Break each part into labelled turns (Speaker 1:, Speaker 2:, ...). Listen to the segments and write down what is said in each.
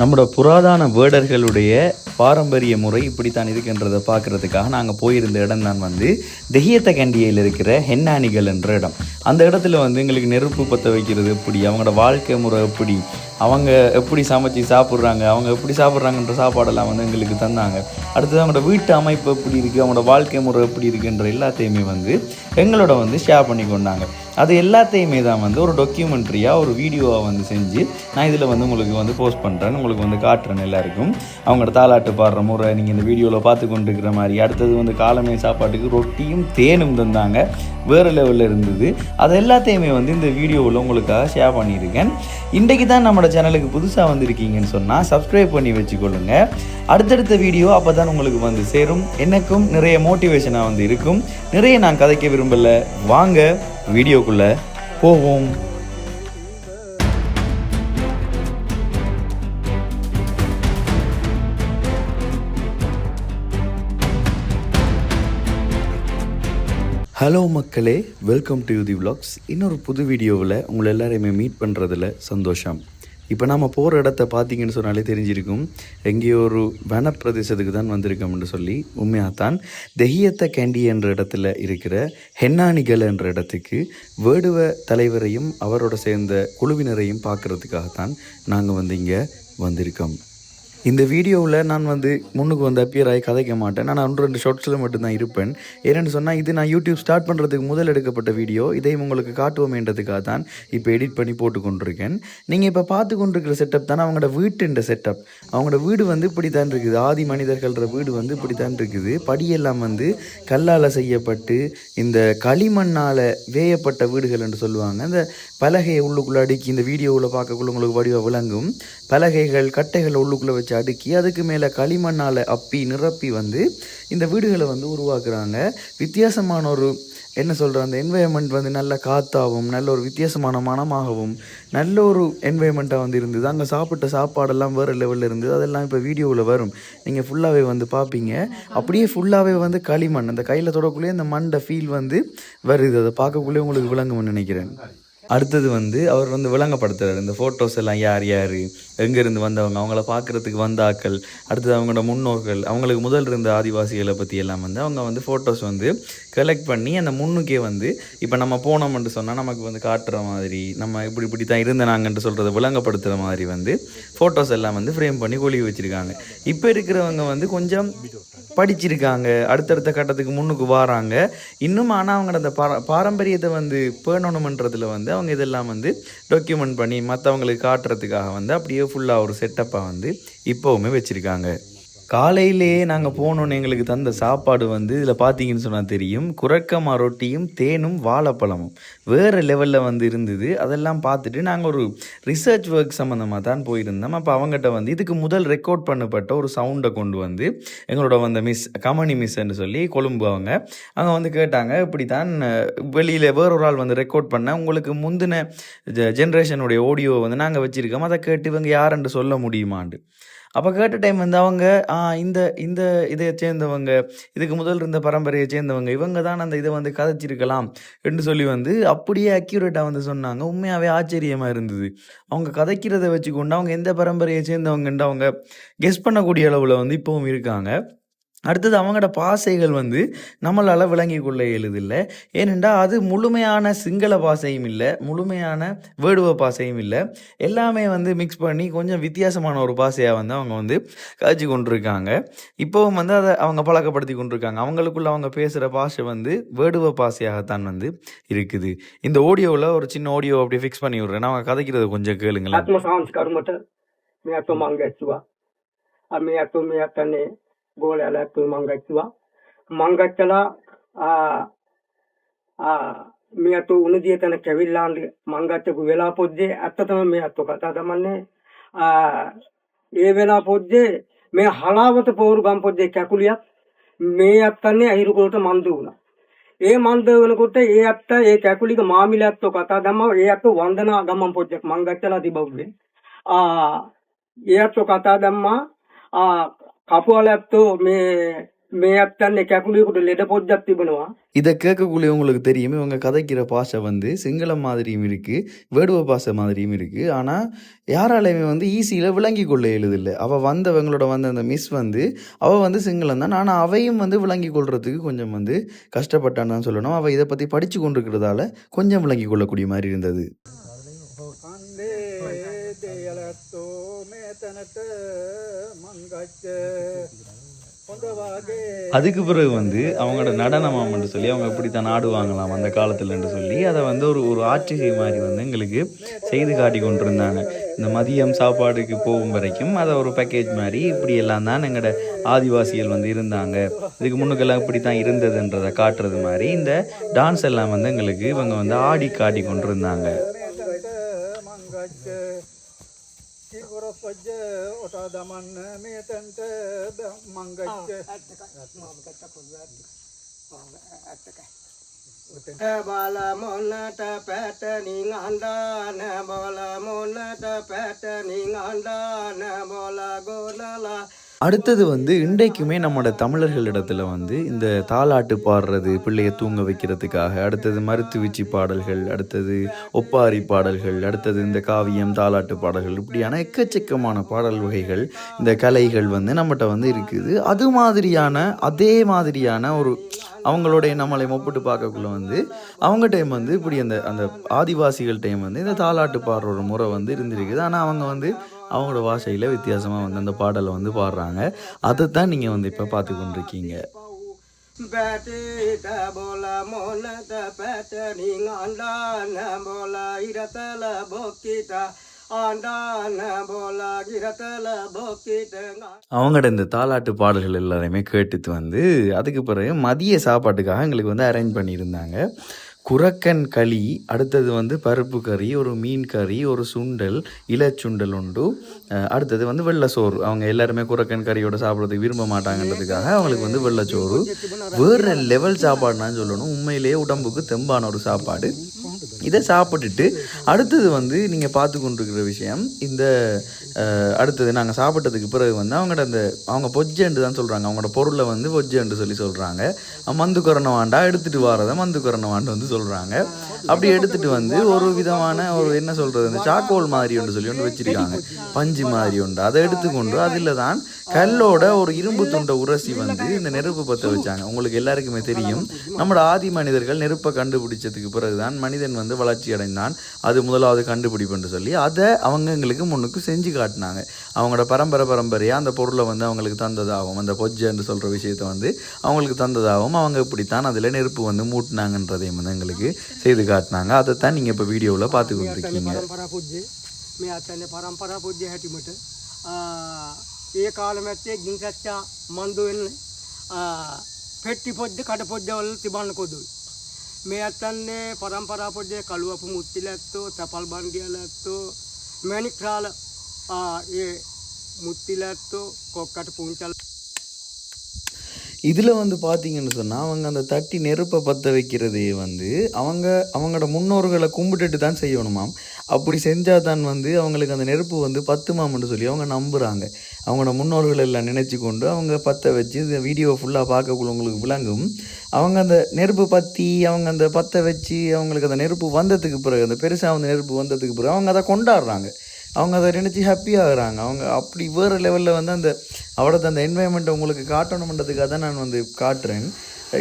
Speaker 1: நம்மளோட புராதான வேடர்களுடைய பாரம்பரிய முறை இப்படித்தான் இருக்கின்றதை பார்க்கறதுக்காக நாங்கள் போயிருந்த இடம் தான் வந்து தெஹியத்த கண்டியில் இருக்கிற ஹென்னானிகள் என்ற இடம். அந்த இடத்துல வந்து எங்களுக்கு நெருப்பு பற்ற வைக்கிறது எப்படி? அவங்களோட வாழ்க்கை முறை எப்படி? அவங்க எப்படி சமைச்சு சாப்பிட்றாங்க? அவங்க எப்படி சாப்பிட்றாங்கன்ற சாப்பாடெல்லாம் வந்து எங்களுக்கு தந்தாங்க. அடுத்தது அவங்களோட வீட்டு அமைப்பு எப்படி இருக்குது அவங்களோட வாழ்க்கை முறை எப்படி இருக்குன்ற எல்லாத்தையுமே வந்து எங்களோட வந்து ஷேர் பண்ணி கொண்டாங்க. அது எல்லாத்தையுமே தான் வந்து ஒரு டாக்குமெண்ட்ரியாக ஒரு வீடியோவாக வந்து செஞ்சு நான் இதில் வந்து உங்களுக்கு வந்து போஸ்ட் பண்ணுறேன் உங்களுக்கு வந்து காட்டுறேன் எல்லாருக்கும். அவங்களோட தாலாட்டு பாடுற முறை நீங்கள் இந்த வீடியோவில் பார்த்து கொண்டிருக்கிற மாதிரி. அடுத்தது வந்து காலமே சாப்பாட்டுக்கு ரொட்டியும் தேனும் தந்தாங்க. வேறு லெவலில் இருந்தது. அது எல்லாத்தையுமே வந்து இந்த வீடியோவில் உங்களுக்காக ஷேர் பண்ணியிருக்கேன். இன்றைக்கு தான் நம்மளோட சேனலுக்கு புதுசாக வந்திருக்கீங்கன்னு சொன்னால் சப்ஸ்கிரைப் பண்ணி வச்சுக்கொள்ளுங்க. அடுத்தடுத்த வீடியோ அப்போ தான் உங்களுக்கு வந்து சேரும். எனக்கும் நிறைய மோட்டிவேஷனாக வந்து இருக்கும். நிறைய நான் கதைக்க விரும்பலை. வாங்க வீடியோக்குள்ளே போவோம். ஹலோ மக்களே வெல்கம் டு தி விலாக்ஸ் இன்னொரு புது வீடியோவில் உங்களை எல்லாரையுமே மீட் பண்ணுறதுல சந்தோஷம். இப்போ நாம் போகிற இடத்த பார்த்தீங்கன்னு சொன்னாலே தெரிஞ்சிருக்கும். எங்கேயோ ஒரு வனப்பிரதேசத்துக்கு தான் வந்திருக்கோம்னு சொல்லி உண்மையாக தான் தெஹியத்த கேண்டி என்ற இடத்துல இருக்கிற ஹென்னானிகள் என்ற இடத்துக்கு வேடுவ தலைவரையும் அவரோட சேர்ந்த குழுவினரையும் பார்க்கறதுக்காகத்தான் நாங்கள் வந்து இங்கே வந்திருக்கோம். இந்த வீடியோவில் நான் வந்து முன்னுக்கு வந்து அப்பியர் ஆகி கதைக்க மாட்டேன். நான் ஒன்று ரெண்டு ஷார்ட்ஸில் மட்டும்தான் இருப்பேன். ஏன்னு சொன்னால் இது நான் யூடியூப் ஸ்டார்ட் பண்ணுறதுக்கு முதல் எடுக்கப்பட்ட வீடியோ இதையும் உங்களுக்கு காட்டுவோமேன்றதுக்காக தான் இப்போ எடிட் பண்ணி போட்டு கொண்டிருக்கேன். நீங்கள் இப்போ பார்த்து கொண்டிருக்கிற செட்டப் தானே அவங்களோட வீட்டுன்ற செட்டப் அவங்களோட வீடு வந்து இப்படி தான் இருக்குது. ஆதி மனிதர்கள்ற வீடு வந்து இப்படி தான் இருக்குது. படியெல்லாம் வந்து கல்லால் செய்யப்பட்டு இந்த களிமண்ணால் வேயப்பட்ட வீடுகள் என்று சொல்லுவாங்க. இந்த பலகையை உள்ளுக்குள்ளே அடுக்கி இந்த வீடியோவில் பார்க்கக்குள்ள உங்களுக்கு வடிவ விளங்கும். பலகைகள் கட்டைகள் உள்ளுக்குள்ளே வச்சு அடுக்கி அதுக்கு மேலே களிமண்ணால் அப்பி நிரப்பி வந்து இந்த வீடுகளை வந்து உருவாக்குறாங்க. வித்தியாசமான ஒரு என்ன சொல்கிற அந்த என்வயர்மெண்ட் வந்து நல்ல காத்தாகவும் நல்ல ஒரு வித்தியாசமான மனமாகவும் நல்ல ஒரு என்வயர்மெண்ட்டாக வந்து இருந்தது. அங்கே சாப்பிட்ட சாப்பாடெல்லாம் வேறு லெவலில் இருந்தது. அதெல்லாம் இப்போ வீடியோவில் வரும். நீங்கள் ஃபுல்லாகவே வந்து பார்ப்பீங்க அப்படியே ஃபுல்லாகவே வந்து களிமண் அந்த கையில் தொடக்குள்ளேயே அந்த மண்ணை ஃபீல் வந்து வருது. அதை பார்க்கக்குள்ளே உங்களுக்கு விளங்கும்னு நினைக்கிறேன். அடுத்தது வந்து அவர் வந்து விளங்கப்படுத்துறாரு. இந்த ஃபோட்டோஸ் எல்லாம் யார் யார்? எங்கேருந்து வந்தவங்க? அவங்கள பார்க்குறதுக்கு வந்தாக்கள் அடுத்தது அவங்களோட முன்னோர்கள் அவங்களுக்கு முதல் இருந்த ஆதிவாசிகளை பற்றி எல்லாம் வந்து அவங்க வந்து ஃபோட்டோஸ் வந்து கலெக்ட் பண்ணி அந்த முன்னுக்கே வந்து இப்போ நம்ம போனோம்னு சொன்னால் நமக்கு வந்து காட்டுற மாதிரி நம்ம இப்படி இப்படி தான் இருந்த நாங்கன்ட்டு சொல்கிறத விளங்கப்படுத்துகிற மாதிரி வந்து ஃபோட்டோஸ் எல்லாம் வந்து ஃப்ரேம் பண்ணி கொழுகி வச்சுருக்காங்க. இப்போ இருக்கிறவங்க வந்து கொஞ்சம் படிச்சிருக்காங்க. அடுத்தடுத்த கட்டத்துக்கு முன்னுக்கு வராங்க. இன்னும் ஆனால் அவங்களோட அந்த பார பாரம்பரியத்தை வந்து பேணணுமன்றதில் வந்து அவங்க இதெல்லாம் வந்து டாக்குமெண்ட் பண்ணி மற்றவங்களுக்கு காட்டுறதுக்காக வந்து அப்படியே ஃபுல்லாக ஒரு செட்டப்பாக வந்து இப்போவுமே வச்சுருக்காங்க. காலையிலேயே நாங்கள் போனோன்னு எங்களுக்கு தந்த சாப்பாடு வந்து இதில் பார்த்தீங்கன்னு சொன்னால் தெரியும். குரக்கமா ரொட்டியும் தேனும் வாழைப்பழமும். வேறு லெவலில் வந்து இருந்தது. அதெல்லாம் பார்த்துட்டு நாங்கள் ஒரு ரிசர்ச் ஒர்க் சம்மந்தமாக தான் போயிருந்தோம். அப்போ அவங்ககிட்ட வந்து இதுக்கு முதல் ரெக்கார்ட் பண்ணப்பட்ட ஒரு சவுண்டை கொண்டு வந்து எங்களோட வந்த மிஸ் கமனி மிஸ்ன்னு சொல்லி கொழும்பு அவங்க அவங்க வந்து கேட்டாங்க இப்படி தான் வெளியில் வேறொரு ஆள் வந்து ரெக்கார்ட் பண்ண உங்களுக்கு முந்தின ஜென்ரேஷனுடைய ஆடியோ வந்து நாங்கள் வச்சுருக்கோம். அதை கேட்டு இவங்க யாருன்னு சொல்ல முடியுமாண்டு. அப்போ கேட்ட டைம் வந்து அவங்க இந்த இந்த இதை சேர்ந்தவங்க இதுக்கு முதல் இருந்த பரம்பரையை சேர்ந்தவங்க இவங்க தான் அந்த இதை வந்து கதைச்சிருக்கலாம் என்று சொல்லி வந்து அப்படியே அக்யூரேட்டாக வந்து சொன்னாங்க. உண்மையாகவே ஆச்சரியமாக இருந்தது. அவங்க கதைக்கிறத வச்சுக்கொண்டு அவங்க எந்த பரம்பரையை சேர்ந்தவங்கன்ட்டு அவங்க கெஸ் பண்ணக்கூடிய அளவில் வந்து இப்போவும் இருக்காங்க. அடுத்தது அவங்களோட பாசைகள் வந்து நம்மளால் விளங்கி கொள்ள எழுதில்லை ஏனென்றால் அது முழுமையான சிங்கள பாசையும் இல்லை முழுமையான வேடுவ பாசையும் இல்லை. எல்லாமே வந்து மிக்ஸ் பண்ணி கொஞ்சம் வித்தியாசமான ஒரு பாசையாக வந்து அவங்க வந்து காய்ச்சி கொண்டிருக்காங்க. இப்போவும் வந்து அதை அவங்க பழக்கப்படுத்தி கொண்டிருக்காங்க. அவங்களுக்குள்ள அவங்க பேசுகிற பாஷை வந்து வேடுவ பாசையாகத்தான் வந்து இருக்குது. இந்த ஆடியோவில் ஒரு சின்ன ஆடியோ அப்படி ஃபிக்ஸ் பண்ணி விட்றேன். அவங்க கதைக்கிறது கொஞ்சம் கேளுங்களேன்.
Speaker 2: ආත්ම සංස්කරුමට මේ අත්ව මං ගැච්චුවා. අ මේ අත්ව මේ අතන්නේ ගෝලයාල ඇත්ව මං ගැච්චුවා. මං ගැච්චලා ආ ආ මේ අතු උණුදිය තැන කැවිල්ලාන්ද මං ගච්චපු වෙලා පොද්දේ ඇත්තටම මේ අත්ව කතා දමන්නේ ආ ඒ වෙලා පොද්දේ මේ හලාවත පෝරු ගම් පොද්දේ කැකුලියක් මේ අත්තන්නේ අහිරුකොලට මන්දු වුණා. ඒ මන්ද වෙනකොට ඒ අත්ත ඒ කැකුලික මාමිලැත්තෝ කතා දම්ම ඒ අත්තු වන්දනා ගමන් පොච්චක් මං ගච්චලා තිබව්වේ. ආ ඒ අත්තු කතා දැම්මා அப்போ மே
Speaker 1: இதை கேட்கக்கூடிய உங்களுக்கு தெரியும். இவங்க கதைக்கிற பாஷை வந்து சிங்களம் மாதிரியும் இருக்குது வேடுவ பாஷை மாதிரியும் இருக்குது ஆனால் யாராலையுமே வந்து ஈஸியில் விளங்கி கொள்ள எழுதில்லை. அவள் வந்தவங்களோட வந்த அந்த மிஸ் வந்து அவள் வந்து சிங்களம் தான். ஆனால் அவையும் வந்து விளங்கி கொள்றதுக்கு கொஞ்சம் வந்து கஷ்டப்பட்டான்னு தான் சொல்லணும். அவள் இதை பற்றி படித்து கொண்டிருக்கிறதால கொஞ்சம் விளங்கி கொள்ளக்கூடிய மாதிரி இருந்தது.
Speaker 3: தனத்தை
Speaker 1: அதுக்கு பிறகு வந்து அவங்களோட நடனமாமன்னு சொல்லி அவங்க இப்படித்தான் ஆடுவாங்களாம் அந்த காலத்துலன்னு சொல்லி அதை வந்து ஒரு ஒரு ஆட்சிகை மாதிரி வந்து எங்களுக்கு செய்து காட்டி கொண்டிருந்தாங்க. இந்த மதியம் சாப்பாடுக்கு போகும் வரைக்கும் அதை ஒரு பேக்கேஜ் மாதிரி இப்படி எல்லாம் தான் எங்களோட ஆதிவாசிகள் வந்து இருந்தாங்க. இதுக்கு முன்னுக்கெல்லாம் இப்படி தான் இருந்ததுன்றதை காட்டுறது மாதிரி இந்த டான்ஸ் எல்லாம் வந்து எங்களுக்கு இவங்க வந்து ஆடி காட்டி கொண்டிருந்தாங்க.
Speaker 3: කිකොරපජ්ජ ඔටා දමන්න මේ තැන්ට මංගච්ච
Speaker 2: බල මොන්නට පැටනින් අන්ඩාන බොල මොන්නට පැටනින් අන්ඩාන බොල ගොනලා
Speaker 1: அடுத்தது வந்து இன்றைக்குமே நம்மளோட தமிழர்களிடத்துல வந்து இந்த தாலாட்டு பாடுறது பிள்ளைய தூங்க வைக்கிறதுக்காக அடுத்தது மருத்துவச்சி பாடல்கள் அடுத்தது ஒப்பாரி பாடல்கள் அடுத்தது இந்த காவியம் தாலாட்டு பாடல்கள் இப்படியான எக்கச்சக்கமான பாடல் வகைகள் இந்த கலைகள் வந்து நம்மகிட்ட வந்து இருக்குது. அது மாதிரியான அதே மாதிரியான ஒரு அவங்களுடைய நம்மளை ஒப்பிட்டு பார்க்கக்குள்ள வந்து அவங்க டைம் வந்து இப்படி அந்த அந்த ஆதிவாசிகள் டைம் வந்து இந்த தாலாட்டு பாடுற ஒரு முறை வந்து இருந்திருக்குது. ஆனால் அவங்க வந்து அவங்களோட வாசையில் வித்தியாசமாக வந்து அந்த பாடலை வந்து பாடுறாங்க. அதை தான் நீங்கள் வந்து இப்போ பார்த்து கொண்டிருக்கீங்க.
Speaker 2: பேட்டிட்ட போல மோனத பேட்ட நீங்க அண்டான போல இரத்தல போக்கிட்டா
Speaker 1: அவங்களோட இந்த தாலாட்டு பாடல்கள் எல்லாரையுமே கேட்டுட்டு வந்து அதுக்கு பிறகு மதிய சாப்பாட்டுக்காக எங்களுக்கு வந்து அரேஞ்ச் பண்ணியிருந்தாங்க. குரக்கன் களி அடுத்தது வந்து பருப்பு கறி ஒரு மீன் கறி ஒரு சுண்டல் இலச்சுண்டல் உண்டு. அடுத்தது வந்து வெள்ளச்சோறு. அவங்க எல்லாருமே குரக்கன் கறியோட சாப்பிட்றதுக்கு விரும்ப மாட்டாங்கன்றதுக்காக அவங்களுக்கு வந்து வெள்ளச்சோறு. வேறு லெவல் சாப்பாடுனான்னு சொல்லணும். உண்மையிலேயே உடம்புக்கு தெம்பான ஒரு சாப்பாடு. இதை சாப்பிட்டுட்டு அடுத்தது வந்து நீங்கள் பார்த்து கொண்டிருக்கிற விஷயம் இந்த அடுத்தது நாங்கள் சாப்பிட்டதுக்கு பிறகு வந்து அவங்களோட அந்த அவங்க பொஜ்ஜண்டு தான் சொல்கிறாங்க அவங்களோட பொருளை வந்து பொஜ்ஜண்டு சொல்லி சொல்கிறாங்க மந்து கொரோனா வாண்டா எடுத்துகிட்டு வரதை மந்து கொரோனா வாண்டு வந்து சொல்கிறாங்க அப்படி எடுத்துகிட்டு வந்து ஒரு விதமான ஒரு என்ன சொல்கிறது இந்த சாக்கோல் மாதிரி ஒன்று சொல்லி ஒன்று வச்சுருக்காங்க. பஞ்சு மாதிரி ஒன்று. அதை எடுத்துக்கொண்டு அதில் தான் கல்லோட ஒரு இரும்பு துண்டை உரசி வந்து இந்த நெருப்பு பற்ற வச்சாங்க. உங்களுக்கு எல்லாருக்குமே தெரியும். நம்மளோட ஆதி மனிதர்கள் நெருப்பை கண்டுபிடிச்சதுக்கு பிறகு தான் மனிதன் வந்து வளர்ச்சி அடைந்தான் அது முதலாவது கண்டுபிடிப்புன்னு சொல்லி அதை அவங்க எங்களுக்கு முன்னுக்கு செஞ்சு காட்டினாங்க அவங்களோட பரம்பரை பரம்பரையாக அந்த பொருளை வந்து அவங்களுக்கு தந்ததாகவும் அந்த பொஜ்ஜன்னு சொல்கிற விஷயத்தை வந்து அவங்களுக்கு தந்ததாகவும் அவங்க இப்படித்தான் அதில் நெருப்பு வந்து மூட்டினாங்கன்றதையும் வந்து எங்களுக்கு செய்து காட்டினாங்க அதைத்தான் நீங்கள் இப்போ வீடியோவில் பார்த்து கொண்டிருக்கீங்க
Speaker 2: පරම්පරා පුද්ජේ මේ අතන්නේ පරම්පරා පුද්ජය හැටිමට ආ, ඒ කාලමැත්තේ ගින්කච්චා මන්දු වෙන්න පෙට්ටි පොද්ද කට පොද්දවල තිබන්න කොදුයි මේ අත්තන්නේ පරම්පරා පොද්ජය කළුවපු මුත්තිලැත්තෝ තපල් බන්ඩියලැත්තෝ මැනික්‍රාල ඒ මුත්තිලැත්තෝ කොක්කට පුංචල්
Speaker 1: இதில் வந்து பார்த்தீங்கன்னு சொன்னால் அவங்க அந்த தட்டி நெருப்பை பற்ற வைக்கிறதே வந்து அவங்க அவங்களோட முன்னோர்களை கும்பிட்டுட்டு தான் செய்யணுமாம். அப்படி செஞ்சால் தான் வந்து அவங்களுக்கு அந்த நெருப்பு வந்து பத்துமாம்னு சொல்லி அவங்க நம்புகிறாங்க அவங்களோட முன்னோர்கள் எல்லாம் நினச்சி கொண்டு அவங்க பற்ற வச்சு இந்த வீடியோ ஃபுல்லாக பார்க்கக்குள்ள உங்களுக்கு விளங்கும். அவங்க அந்த நெருப்பு பற்றி அவங்க அந்த பற்ற வச்சு அவங்களுக்கு அந்த நெருப்பு வந்ததுக்கு பிறகு அந்த பெருசாக வந்து நெருப்பு வந்ததுக்கு பிறகு அவங்க அதை கொண்டாடுறாங்க. அவங்க அதை நினச்சி ஹாப்பியாகிறாங்க அவங்க அப்படி வேறு லெவலில் வந்து அந்த அவரோட அந்த என்வாயன்மெண்ட்டை உங்களுக்கு காட்டணுமன்றதுக்காக தான் நான் வந்து காட்டுறேன்.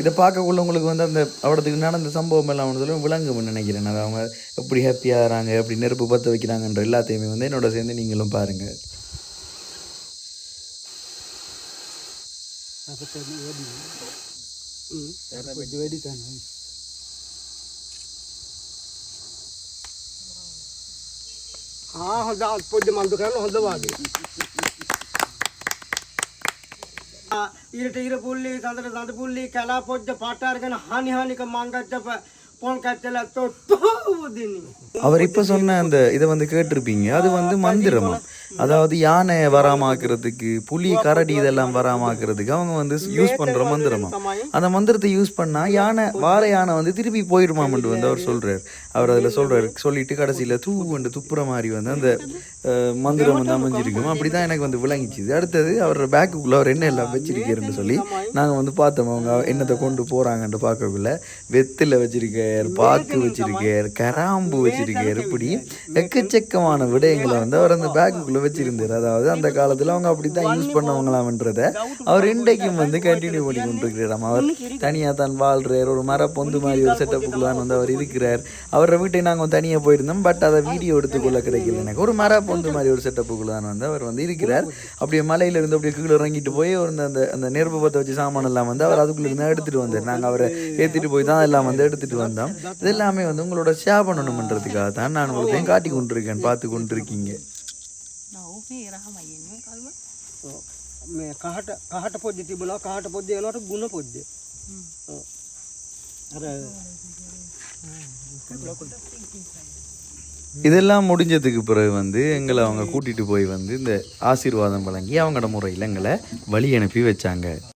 Speaker 1: இதை பார்க்கக்குள்ள உங்களுக்கு வந்து அந்த அவடத்துக்கு நடந்த சம்பவம் எல்லாம் ஒன்று விளங்கும்னு நினைக்கிறேன். அது அவங்க எப்படி ஹாப்பியாகிறாங்க எப்படி நெருப்பு பற்ற வைக்கிறாங்கன்ற எல்லாத்தையுமே வந்து என்னோட சேர்ந்து நீங்களும் பாருங்கள்
Speaker 3: வெடி தானே
Speaker 2: ආ හොඳ පොද්ද මන්දු කරන්න හොඳ වාගේ. ආ, ඊට ඉර පුල්ලි සඳර සඳ පුල්ලි කැලා පොද්ද පාටාර්ගෙන හානි හානික මංගච්චප
Speaker 1: அவர் இப்ப சொன்ன அந்த இதை வந்து கேட்டிருப்பீங்க. அது வந்து மந்திரமா? அதாவது யானை வராமாக்குறதுக்கு புலி கரடி இதெல்லாம் வராமாக்குறதுக்கு அவங்க வந்து யூஸ் பண்ற மந்திரமா? அந்த மந்திரத்தை யூஸ் பண்ணா யானை வார யானை வந்து திருப்பி போயிடுமாமன்ட்டு வந்து அவர் சொல்றாரு. அவர் அதுல சொல்றாரு. சொல்லிட்டு கடைசியில தூ வந்து துப்புற மாதிரி வந்து அந்த மந்திரம் வந்து அமைஞ்சிருக்கும் அப்படி தான் எனக்கு வந்து விளங்கிச்சுது அடுத்தது அவர் பேக்குக்குள்ளே அவர் என்ன எல்லாம் வச்சிருக்காருன்னு சொல்லி நாங்கள் வந்து பார்த்தோம். அவங்க என்னத்தை கொண்டு போகிறாங்கன்ட்டு பார்க்கக்குள்ள வெத்தில வச்சிருக்கார் பாக்கு வச்சிருக்கார் கராம்பு வச்சிருக்கார் இப்படி எக்கச்சக்கமான விடயங்களை வந்து அவர் அந்த பேக்குக்குள்ளே வச்சிருந்தார். அதாவது அந்த காலத்தில் அவங்க அப்படி தான் யூஸ் பண்ணவங்களாம்ன்றதை அவர் இன்றைக்கும் வந்து கண்டினியூ பண்ணி கொண்டிருக்கிறாராம். அவர் தனியாக தான் வாழ்றார். ஒரு மர பொந்து மாதிரி ஒரு செட்டப்புக்குள்ள தான் வந்து அவர் இருக்கிறார். அவரோட வீட்டை நாங்கள் தனியாக போயிருந்தோம். பட் அதை வீடியோ எடுத்துக்கொள்ள கிடைக்கல எனக்கு. ஒரு மர பொந்து மாதிரி ஒரு செட்டப்புக்குள்ள தான் வந்து அவர் வந்து இருக்கிறார் அப்படியே மலையில இருந்து அப்படியே கீழே இறங்கிட்டு போய் ஒரு இந்த- அந்த அந்த நெருப்பு பற்ற வச்சு சாமான் எல்லாம் வந்து அவர் அதுக்குள்ள இருந்து எடுத்துட்டு வந்தார் நாங்கள் அவரை ஏற்றிட்டு போய் தான் எல்லாம் வந்து எடுத்துட்டு வந்தோம் இது எல்லாமே வந்து உங்களோட ஷேர் பண்ணணுமன்றதுக்காக தான் நான் உங்களுக்கு காட்டி கொண்டிருக்கேன் பார்த்து கொண்டிருக்கீங்க
Speaker 2: මේ කහට කහට පොද්ද තිබුණා කහට පොද්ද ඒලට ගුණ පොද්ද අර
Speaker 1: இதெல்லாம் முடிஞ்சதுக்கு பிறகு வந்து எங்களை அவங்க கூட்டிட்டு போய் வந்து இந்த ஆசீர்வாதம் வழங்கி அவங்களோட முறையில் எங்களை வழி அனுப்பி வச்சாங்க.